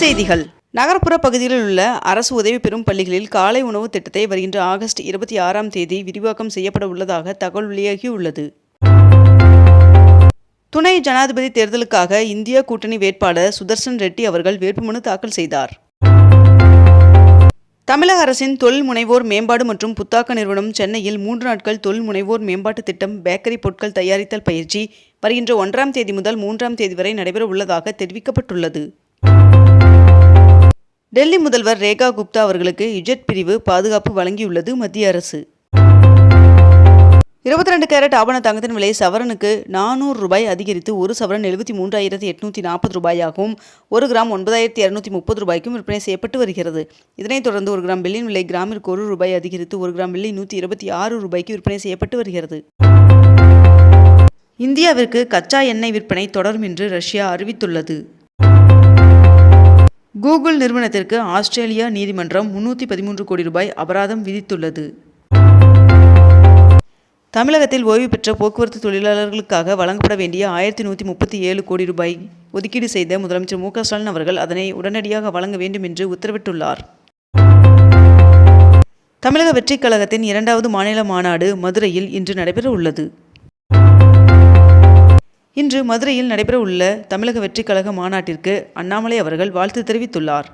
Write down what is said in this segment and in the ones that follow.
செய்திகள். நகர்ப்புற பகுதிகளில் உள்ள அரசு உதவி பெறும் பள்ளிகளில் காலை உணவு திட்டத்தை வருகின்ற ஆகஸ்ட் இருபத்தி ஆறாம் தேதி விரிவாக்கம் செய்யப்பட உள்ளதாக தகவல் வெளியாகியுள்ளது. துணை ஜனாதிபதி தேர்தலுக்காக இந்திய கூட்டணி வேட்பாளர் சுதர்சன் ரெட்டி அவர்கள் வேட்புமனு தாக்கல் செய்தார். தமிழக அரசின் தொழில் முனைவோர் மேம்பாடு மற்றும் புத்தாக்க நிறுவனம் சென்னையில் மூன்று நாட்கள் தொழில் முனைவோர் மேம்பாட்டு திட்டம் பேக்கரி பொருட்கள் தயாரித்தல் பயிற்சி வருகின்ற ஒன்றாம் தேதி முதல் மூன்றாம் தேதி வரை நடைபெற உள்ளதாக தெரிவிக்கப்பட்டுள்ளது. டெல்லி முதல்வர் ரேகா குப்தா அவர்களுக்கு இஜெட் பிரிவு பாதுகாப்பு வழங்கியுள்ளது மத்திய அரசு. இருபத்தி ரெண்டு கேரட் ஆபண தங்கத்தின் விலை சவரனுக்கு நானூறு ரூபாய் அதிகரித்து ஒரு சவரன் எழுபத்தி மூன்றாயிரத்தி எட்நூற்றி நாற்பது ரூபாயாகவும் ஒரு கிராம் ஒன்பதாயிரத்தி இரநூத்தி முப்பது ரூபாய்க்கும் விற்பனை செய்யப்பட்டு வருகிறது. இதனைத் தொடர்ந்து ஒரு கிராம் வெள்ளியின் விலை கிராமிற்கு ஒரு ரூபாய் அதிகரித்து ஒரு கிராம் வெள்ளி நூற்றி இருபத்தி ஆறு ரூபாய்க்கு விற்பனை செய்யப்பட்டு வருகிறது. இந்தியாவிற்கு கச்சா எண்ணெய் விற்பனை தொடரும் என்று ரஷ்யா அறிவித்துள்ளது. கூகுள் நிறுவனத்திற்கு ஆஸ்திரேலியா நீதிமன்றம் முன்னூற்றி பதிமூன்று கோடி ரூபாய் அபராதம் விதித்துள்ளது. தமிழகத்தில் ஓய்வு பெற்ற போக்குவரத்து தொழிலாளர்களுக்காக வழங்கப்பட வேண்டிய ஆயிரத்தி நூற்றி முப்பத்தி ஏழு கோடி ரூபாய் ஒதுக்கீடு செய்த முதலமைச்சர் மு ஸ்டாலின் அவர்கள் அதனை உடனடியாக வழங்க வேண்டும் என்று உத்தரவிட்டுள்ளார். தமிழக வெற்றிக் கழகத்தின் இரண்டாவது மாநில மாநாடு மதுரையில் இன்று நடைபெற உள்ளது இன்று மதுரையில் நடைபெற உள்ள தமிழக வெற்றிக் கழக மாநாட்டிற்கு அண்ணாமலை அவர்கள் வாழ்த்து தெரிவித்துள்ளார்.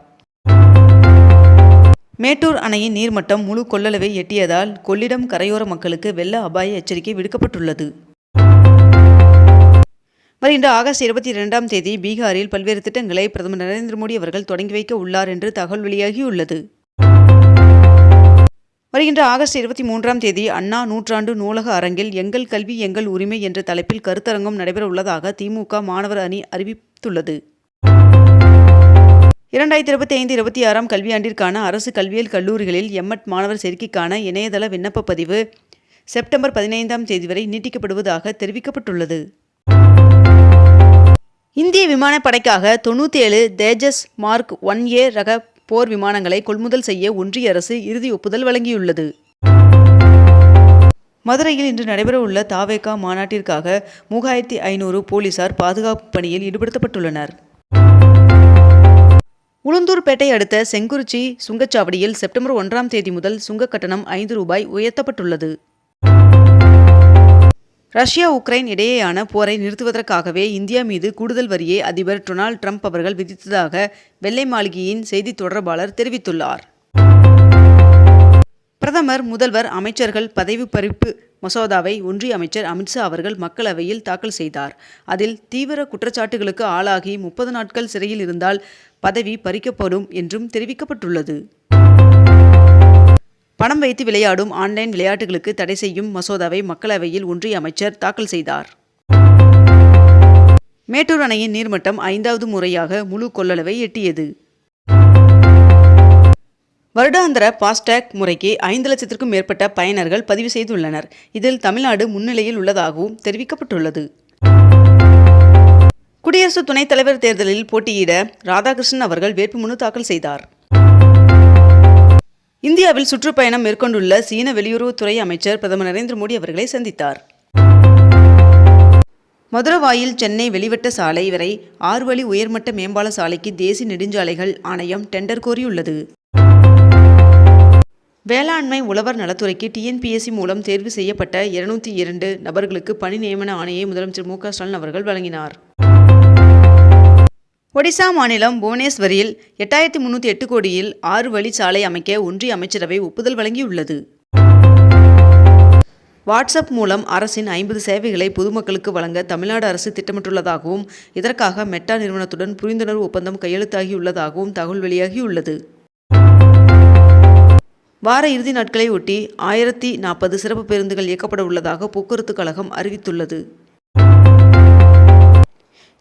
மேட்டூர் அணையின் நீர்மட்டம் முழு கொள்ளளவை எட்டியதால் கொள்ளிடம் கரையோர மக்களுக்கு வெள்ள அபாய எச்சரிக்கை விடுக்கப்பட்டுள்ளது. வருகின்ற ஆகஸ்ட் இருபத்தி இரண்டாம் தேதி பீகாரில் பல்வேறு திட்டங்களை பிரதமர் நரேந்திர மோடி அவர்கள் தொடங்கி வைக்க உள்ளார் என்று தகவல் வெளியாகியுள்ளது. வருகின்ற ஆகஸ்ட் இருபத்தி மூன்றாம் தேதி அண்ணா நூற்றாண்டு நூலக அரங்கில் எங்கள் கல்வி எங்கள் உரிமை என்ற தலைப்பில் கருத்தரங்கம் நடைபெற உள்ளதாக திமுக மாணவர் அணி அறிவித்துள்ளது. இரண்டாயிரத்தி இருபத்தி ஐந்து இருபத்தி ஆறாம் கல்வியாண்டிற்கான அரசு கல்வியியல் கல்லூரிகளில் எம்எட் மாணவர் சேர்க்கைக்கான இணையதள விண்ணப்ப பதிவு செப்டம்பர் பதினைந்தாம் தேதி வரை நீட்டிக்கப்படுவதாக தெரிவிக்கப்பட்டுள்ளது. இந்திய விமானப்படைக்காக தொண்ணூற்றி ஏழு தேஜஸ் மார்க் ஒன் ஏ ரக போர் விமானங்களை கொள்முதல் செய்ய ஒன்றிய அரசு இறுதி ஒப்புதல் வழங்கியுள்ளது. மதுரையில் இன்று நடைபெறவுள்ள தாவேகா மாநாட்டிற்காக மூவாயிரத்தி ஐநூறு போலீசார் பாதுகாப்பு பணியில் ஈடுபடுத்தப்பட்டுள்ளனர். உளுந்தூர்பேட்டை அடுத்த செங்குறிச்சி சுங்கச்சாவடியில் செப்டம்பர் ஒன்றாம் தேதி முதல் சுங்க கட்டணம் ஐந்து ரூபாய் உயர்த்தப்பட்டுள்ளது. ரஷ்யா உக்ரைன் இடையேயான போரை நிறுத்துவதற்காகவே இந்தியா மீது கூடுதல் வரியை அதிபர் டொனால்ட் ட்ரம்ப் அவர்கள் விதித்ததாக வெள்ளை மாளிகையின் செய்தி தொடர்பாளர் தெரிவித்துள்ளார். பிரதமர் முதல்வர் அமைச்சர்கள் பதவி பறிப்பு மசோதாவை ஒன்றிய அமைச்சர் அமித்ஷா அவர்கள் மக்களவையில் தாக்கல் செய்தார். அதில் தீவிர குற்றச்சாட்டுகளுக்கு ஆளாகி முப்பது நாட்கள் சிறையில் இருந்தால் பதவி பறிக்கப்படும் என்றும் தெரிவிக்கப்பட்டுள்ளது. பணம் வைத்து விளையாடும் ஆன்லைன் விளையாட்டுகளுக்கு தடை செய்யும் மசோதாவை மக்களவையில் ஒன்றிய அமைச்சர் தாக்கல் செய்தார். மேட்டூர் அணையின் நீர்மட்டம் ஐந்தாவது முறையாக முழு கொள்ளளவை எட்டியது. வருடாந்திர பாஸ்டேக் முறைக்கு ஐந்து லட்சத்திற்கும் மேற்பட்ட பயனர்கள் பதிவு செய்துள்ளனர். இதில் தமிழ்நாடு முன்னிலையில் உள்ளதாகவும் தெரிவிக்கப்பட்டுள்ளது. குடியரசு துணைத் தலைவர் தேர்தலில் போட்டியிட ராதாகிருஷ்ணன் அவர்கள் வேட்புமனு தாக்கல் செய்தார். இந்தியாவில் சுற்றுப்பயணம் மேற்கொண்டுள்ள சீன வெளியுறவுத்துறை அமைச்சர் பிரதமர் நரேந்திர மோடி அவர்களை சந்தித்தார். மதுரவாயில் சென்னை வெளிவட்ட சாலை வரை ஆறு வழி உயர்மட்ட மேம்பால சாலைக்கு தேசிய நெடுஞ்சாலைகள் ஆணையம் டெண்டர் கோரியுள்ளது. வேளாண்மை உழவர் நலத்துறைக்கு டிஎன்பிஎஸ்சி மூலம் தேர்வு செய்யப்பட்ட இருநூத்தி இரண்டு நபர்களுக்கு பணி நியமன ஆணையை முதலமைச்சர் மு ஸ்டாலின் அவர்கள் வழங்கினார். ஒடிசா மாநிலம் புவனேஸ்வரில் எட்டாயிரத்தி முன்னூற்றி எட்டு கோடியில் ஆறு வழி சாலை அமைக்க ஒன்றிய அமைச்சரவை ஒப்புதல் வழங்கியுள்ளது. வாட்ஸ்அப் மூலம் அரசின் ஐம்பது சேவைகளை பொதுமக்களுக்கு வழங்க தமிழ்நாடு அரசு திட்டமிட்டுள்ளதாகவும் இதற்காக மெட்டா நிறுவனத்துடன் புரிந்துணர்வு ஒப்பந்தம் கையெழுத்தாகியுள்ளதாகவும் தகவல் வெளியாகியுள்ளது. வார இறுதி நாட்களை ஒட்டி ஆயிரத்தி நாற்பது சிறப்பு பேருந்துகள் இயக்கப்பட உள்ளதாக போக்குவரத்து கழகம் அறிவித்துள்ளது.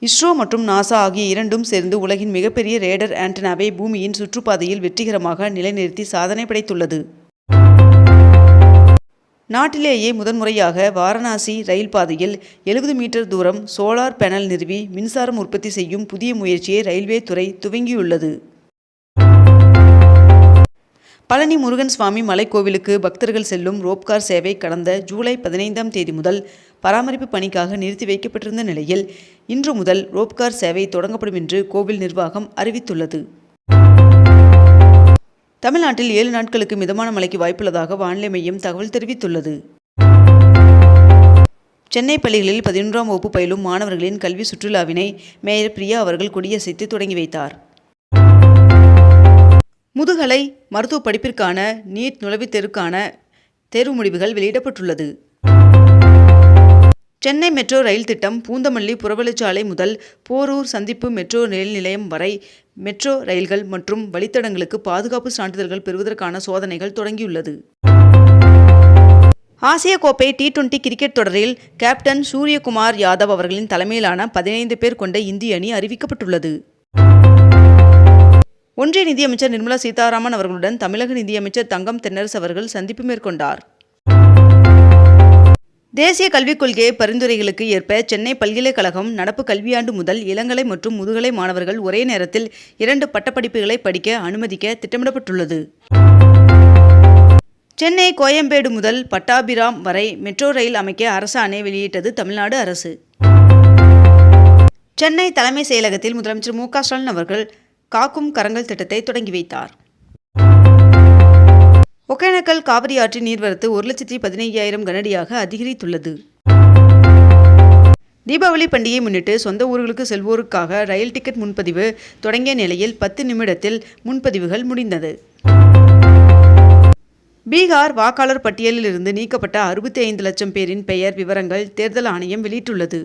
இஸ்ரோ மற்றும் நாசா ஆகிய இரண்டும் சேர்ந்து உலகின் மிகப்பெரிய ரேடர் ஆண்டனாவை பூமியின் சுற்றுப்பாதையில் வெற்றிகரமாக நிலைநிறுத்தி சாதனை படைத்துள்ளது. நாட்டிலேயே முதன்முறையாக வாரணாசி ரயில் பாதையில் எழுபது மீட்டர் தூரம் சோலார் பேனல் நிறுவி மின்சாரம் உற்பத்தி செய்யும் புதிய முயற்சியை ரயில்வே துறை துவங்கியுள்ளது. பழனி முருகன் சுவாமி மலைக்கோவிலுக்கு பக்தர்கள் செல்லும் ரோப்கார் சேவை கடந்த ஜூலை பதினைந்தாம் தேதி முதல் பராமரிப்பு பணிக்காக நிறுத்தி வைக்கப்பட்டிருந்த நிலையில் இன்று முதல் ரோப்கார் சேவை தொடங்கப்படும் என்று கோவில் நிர்வாகம் அறிவித்துள்ளது. தமிழ்நாட்டில் ஏழு நாட்களுக்கு மிதமான மழைக்கு வாய்ப்புள்ளதாக வானிலை மையம் தகவல் தெரிவித்துள்ளது. சென்னை பள்ளிகளில் பதினொன்றாம் வகுப்பு பயிலும் மாணவர்களின் கல்வி சுற்றுலாவினை மேயர் பிரியா அவர்கள் கொடியசைத்து தொடங்கி வைத்தார். முதுகலை மருத்துவ படிப்பிற்கான நீட் நுழைவுத் தேர்வுக்கான தேர்வு முடிவுகள் வெளியிடப்பட்டுள்ளது. சென்னை மெட்ரோ ரயில் திட்டம் பூந்தமல்லி புறவழிச்சாலை முதல் போரூர் சந்திப்பு மெட்ரோ ரயில் நிலையம் வரை மெட்ரோ ரயில்கள் மற்றும் வழித்தடங்களுக்கு பாதுகாப்பு சான்றிதழ்கள் பெறுவதற்கான சோதனைகள் தொடங்கியுள்ளது. ஆசிய கோப்பை டி டுவெண்டி கிரிக்கெட் தொடரில் கேப்டன் சூரியகுமார் யாதவ் அவர்களின் தலைமையிலான பதினைந்து பேர் கொண்ட இந்திய அணி அறிவிக்கப்பட்டுள்ளது. ஒன்றிய நிதியமைச்சர் நிர்மலா சீதாராமன் அவர்களுடன் தமிழக நிதியமைச்சர் தங்கம் தென்னரசு அவர்கள் சந்திப்பு மேற்கொண்டார். தேசிய கல்விக் கொள்கை பரிந்துரைகளுக்கு ஏற்ப சென்னை பல்கலைக்கழகம் நடப்பு கல்வியாண்டு முதல் இளங்கலை மற்றும் முதுகலை மாணவர்கள் ஒரே நேரத்தில் இரண்டு பட்டப்படிப்புகளை படிக்க அனுமதிக்க திட்டமிடப்பட்டுள்ளது. சென்னை கோயம்பேடு முதல் பட்டாபிராம் வரை மெட்ரோ ரயில் அமைக்க அரசாணை வெளியிட்டது தமிழ்நாடு அரசு. சென்னை தலைமை செயலகத்தில் முதலமைச்சர் மு க ஸ்டாலின் அவர்கள் காக்கும் கரங்கள் திட்டத்தை தொடங்கி வைத்தார். ஒகேனக்கல் காவிரி ஆற்றின் நீர்வரத்து ஒரு லட்சத்தி பதினைஞ்சாயிரம் கனடியாக அதிகரித்துள்ளது. தீபாவளி பண்டிகையை முன்னிட்டு சொந்த ஊர்களுக்கு செல்வோருக்காக ரயில் டிக்கெட் முன்பதிவு தொடங்கிய நிலையில் பத்து நிமிடத்தில் முன்பதிவுகள் முடிந்தது. பீகார் வாக்காளர் பட்டியலில் இருந்து நீக்கப்பட்ட அறுபத்தி ஐந்து லட்சம் பேரின் பெயர் விவரங்கள் தேர்தல் ஆணையம் வெளியிட்டுள்ளது.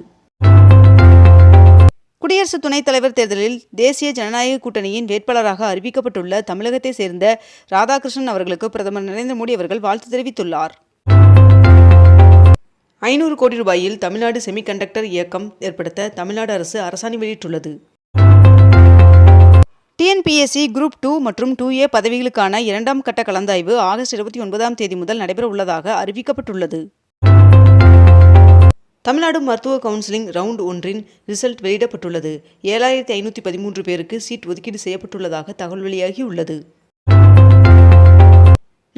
குடியரசு துணைத் தலைவர் தேர்தலில் தேசிய ஜனநாயக கூட்டணியின் வேட்பாளராக அறிவிக்கப்பட்டுள்ள தமிழகத்தை சேர்ந்த ராதாகிருஷ்ணன் அவர்களுக்கு பிரதமர் நரேந்திர மோடி அவர்கள் வாழ்த்து தெரிவித்துள்ளார். ஐநூறு கோடி ரூபாயில் தமிழ்நாடு செமிகண்டக்டர் இயக்கம் ஏற்படுத்த தமிழ்நாடு அரசு அரசாணை வெளியிட்டுள்ளது. டிஎன்பிஎஸ்சி குரூப் டூ மற்றும் டூ ஏ பதவிகளுக்கான இரண்டாம் கட்ட கலந்தாய்வு ஆகஸ்ட் இருபத்தி ஒன்பதாம் தேதி முதல் நடைபெற உள்ளதாக அறிவிக்கப்பட்டுள்ளது. தமிழ்நாடு மருத்துவ கவுன்சிலிங் ரவுண்ட் ஒன்றின் ரிசல்ட் வெளியிடப்பட்டுள்ளது. ஏழாயிரத்தி ஐநூற்றி பதிமூன்று பேருக்கு சீட் ஒதுக்கீடு செய்யப்பட்டுள்ளதாக தகவல் வெளியாகியுள்ளது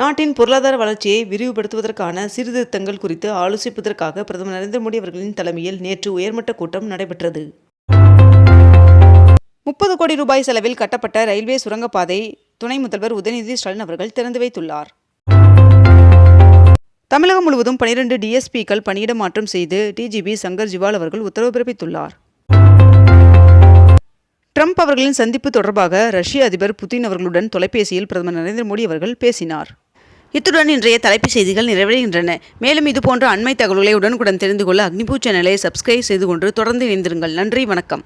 நாட்டின் பொருளாதார வளர்ச்சியை விரிவுபடுத்துவதற்கான சீர்திருத்தங்கள் குறித்து ஆலோசிப்பதற்காக பிரதமர் நரேந்திர மோடி அவர்களின் தலைமையில் நேற்று உயர்மட்ட கூட்டம் நடைபெற்றது. முப்பது கோடி ரூபாய் செலவில் கட்டப்பட்ட ரயில்வே சுரங்கப்பாதை துணை முதல்வர் உதயநிதி ஸ்டாலின் அவர்கள் திறந்து வைத்துள்ளார். தமிழகம் முழுவதும் பனிரெண்டு டிஎஸ்பிக்கள் பணியிட மாற்றம் செய்து டிஜிபி சங்கர் ஜிவால் அவர்கள் உத்தரவு பிறப்பித்துள்ளார். ட்ரம்ப் அவர்களின் சந்திப்பு தொடர்பாக ரஷ்ய அதிபர் புதின் அவர்களுடன் தொலைபேசியில் பிரதமர் நரேந்திர மோடி அவர்கள் பேசினார். இத்துடன் இன்றைய தலைப்புச் செய்திகள் நிறைவடைகின்றன. மேலும் இதுபோன்ற அண்மை தகவல்களை உடனுக்குடன் தெரிந்து கொள்ள அக்னிபூ சேனலை சப்ஸ்கிரைப் செய்து கொண்டு தொடர்ந்து இணைந்திருங்கள். நன்றி வணக்கம்.